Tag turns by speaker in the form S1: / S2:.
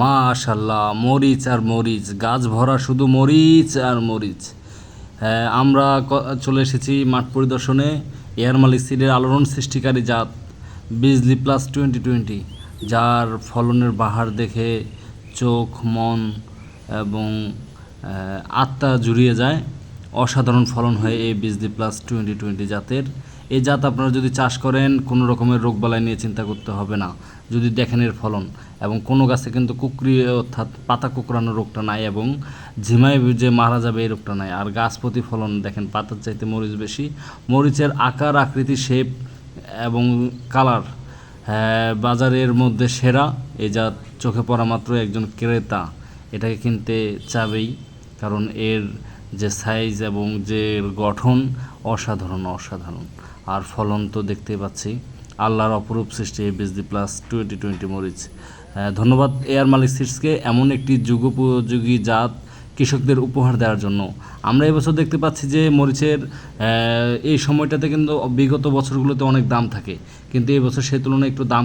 S1: মাশাল্লাহ মরিচ আর মরিচ গাছ ভরা শুধু মরিচ আর মরিচ। হ্যাঁ, আমরা চলে এসেছি মাঠ পরিদর্শনে। এয়ার মালিক সিডের আলোড়ন সৃষ্টিকারী জাত বিজলি প্লাস টোয়েন্টি টোয়েন্টি যার ফলনের বাহার দেখে চোখ মন এবং আত্মা জুড়িয়ে যায়। অসাধারণ ফলন হয় এই বিজলি প্লাস টোয়েন্টি টোয়েন্টি জাতের এই জাত আপনারা যদি চাষ করেন কোনো রকমের রোগবালাই নিয়ে চিন্তা করতে হবে না। যদি দেখেন এর ফলন এবং কোনো গাছে কিন্তু কুকরি অর্থাৎ পাতা কুকরানো রোগটা নাই এবং ঝিমায় যে মারা যাবে এই রোগটা নাই। আর গাছ প্রতি ফলন দেখেন পাতার চাইতে মরিচ বেশি। মরিচের আকার আকৃতি শেপ এবং কালার হ্যাঁ, বাজারের মধ্যে সেরা। এই যা চোখে পড়া মাত্র একজন ক্রেতা এটাকে কিনতে চাবেই কারণ এর যে সাইজ এবং যে গঠন অসাধারণ অসাধারণ। আর ফলন তো দেখতেই পাচ্ছি। আল্লাহর অপরূপ সৃষ্টি বিজলি প্লাস টোয়েন্টি টোয়েন্টি মরিচ। ধন্যবাদ এয়ার মালিক সিটসকে এমন একটি যুগোপযোগী জাত কৃষকদের উপহার দেওয়ার জন্য। আমরা এবছর দেখতে পাচ্ছি যে মরিচের এই সময়টাতে কিন্তু বিগত বছরগুলোতে অনেক দাম থাকে। কিন্তু এবছর বছর সেই তুলনায় একটু দাম